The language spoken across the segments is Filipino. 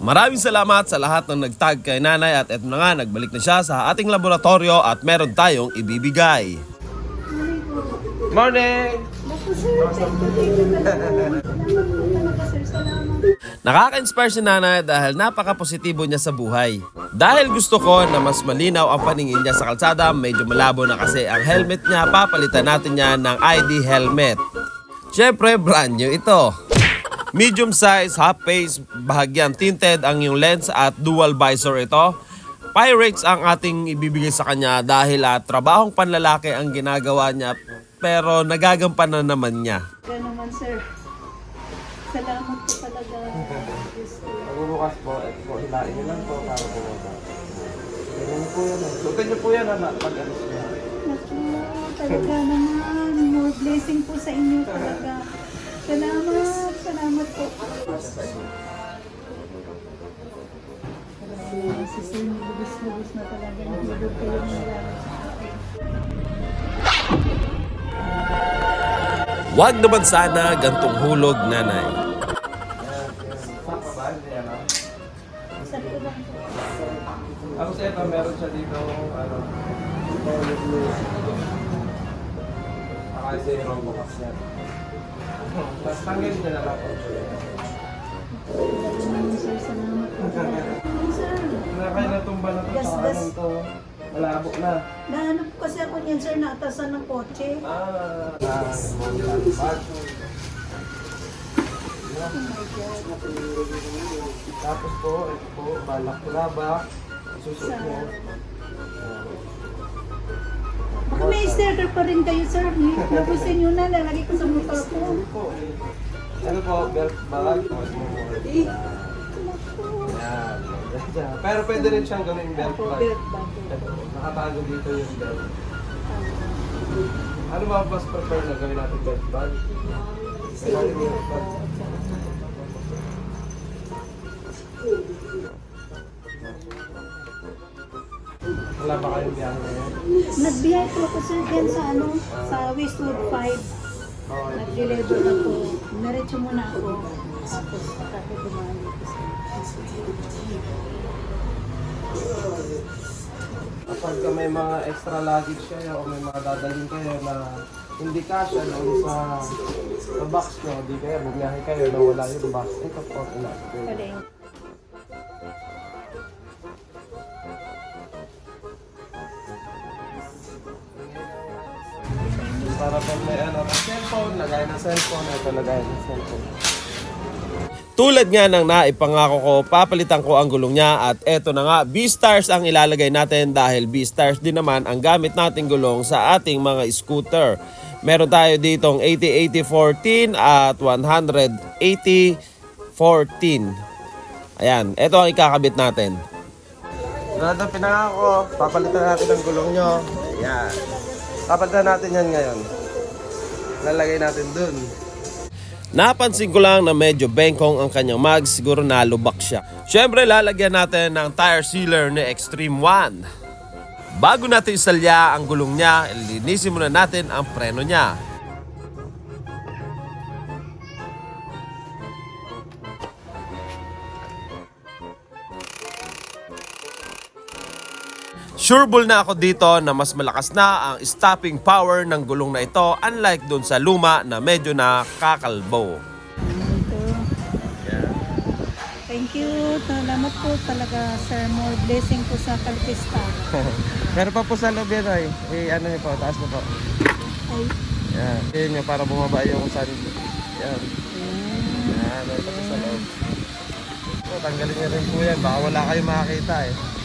Maraming salamat sa lahat ng nagtag kay nanay at eto na nga, nagbalik na siya sa ating laboratorio at meron tayong ibibigay. Morning! Nakaka-inspire si nanay dahil napaka-positibo niya sa buhay. Dahil gusto ko na mas malinaw ang paningin niya sa kalsada, medyo malabo na kasi ang helmet niya, papalitan natin niya ng ID helmet. Siyempre, brand new ito. Medium size, half face, bahagyang tinted ang yung lens at dual visor ito. Pirates ang ating ibibigay sa kanya dahil ah, trabahong panlalaki ang ginagawa niya pero nagagampanan naman niya. Kaya naman sir, salamat po talaga. Pagbubukas po, ito po, hilain nyo lang po para bumaba. Ganyan po yan. eh. Suotin nyo po yan na pag alis nyo. Naku, talaga naman. More blessing po sa inyo talaga. Salamat, salamat po. Si sir, lubos-lubos na talaga. Kayo ng sa akin. Huwag naman sana gantong hulog nanay. Ano. Ako sa ito, meron siya dito, ano, Yung Robocop niya. Tapos tanggalin niya na lang po. Sir, salamat po. Sir, natumba na to sa anong to. Malabo na. nahanap kasi ako niyan sir, naatasan ng kotse. Ah, ah, Tapos po, ito po, balak laba. Susunod mo. May sticker pa rin kayo, sir. Labusin nyo na, lalagay ko sa motor ko. Ano po, belt bag. Eh. Pero pwede rin siyang gawing belt bag. Nakatago dito yung belt. Ano ba mas prefer na gawin natin belt bag? Belt bag. Wala ba kayong biyahe ngayon? Nagbihay po ako sir dyan sa ano, sa Westwood 5. Okay. Nag-deliver ako. Naretso muna ako. Tapos, ako dumaan dito sa Kapag ka may mga extra luggage kayo o may mga dadalhin kayo na hindi kasya doon sa, sa box nyo, di kaya bumiyahe kayo na wala yung box, ito po, ina. Galing. Para pag may ano, ng cellphone, lagay ng cellphone, ito lagay ng cellphone. Tulad nga ng naipangako ko, papalitan ko ang gulong niya at eto na nga, B-Stars ang ilalagay natin dahil B-Stars din naman ang gamit nating gulong sa ating mga scooter. Meron tayo ditong 80-80-14 at 180-14. Ayan, eto ang ikakabit natin. Ng pinangako, papalitan natin ang gulong nyo. Ayan. Papalitan natin yan ngayon. Lalagay natin dun. Napansin ko lang na medyo bengkong ang kanyang mag, siguro nalubak siya. Siyempre, lalagyan natin ng tire sealer ni Extreme 1. Bago natin isalya ang gulong niya, linisin muna natin ang preno niya. Sureball na ako dito na mas malakas na ang stopping power ng gulong na ito unlike dun sa luma na medyo nakakalbo. Ito. Thank you. Salamat po talaga, sir. More blessing po sa Calpista. Meron pa po sa loob yan ay. Eh, ano yun po, taas na po. Ay, Yan. Yun yung para bumaba yung sun. Yan. Yan, meron pa po sa loob. So, tanggalin niyo rin po yan. Baka wala kayong makakita eh.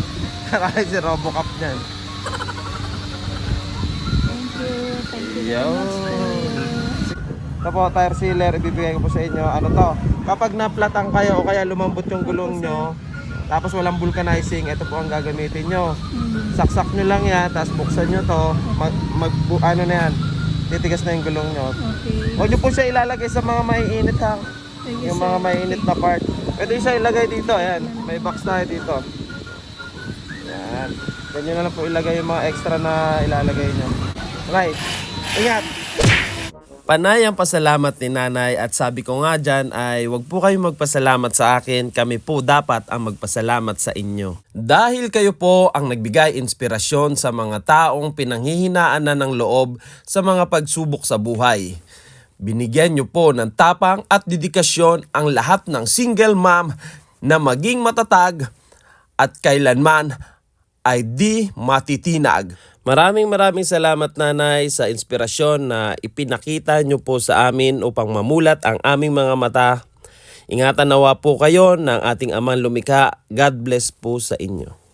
Karami si Robocop niyan. thank you. Thank you Yo. Ito po, tire sealer, ibibigay ko po sa inyo. Ano to? Kapag naplatang kayo o kaya lumambot yung gulong nyo, tapos walang vulcanizing, ito po ang gagamitin nyo. Mm. Saksak nyo lang yan, tapos buksan nyo to, mag, mag ano na yan, titigas na yung gulong nyo. Okay. Huwag nyo po siya ilalagay sa mga maiinit ha. Thank you, Yung sir. mga maiinit na part. Pwede siya ilagay dito, ayan. May box tayo dito. Yan. Ganyan na lang po ilagay yung mga extra na ilalagay nyo. Right. Ingat! Panay ang pasalamat ni nanay at sabi ko nga dyan ay wag po kayo magpasalamat sa akin, kami po dapat ang magpasalamat sa inyo. Dahil kayo po ang nagbigay inspirasyon sa mga taong pinanghihinaan na ng loob sa mga pagsubok sa buhay. Binigyan niyo po ng tapang at dedikasyon ang lahat ng single mom na maging matatag at kailanman ay di matitinag. Maraming maraming salamat nanay sa inspirasyon na ipinakita niyo po sa amin upang mamulat ang aming mga mata. Ingatan nawa po kayo ng ating amang lumikha. God bless po sa inyo.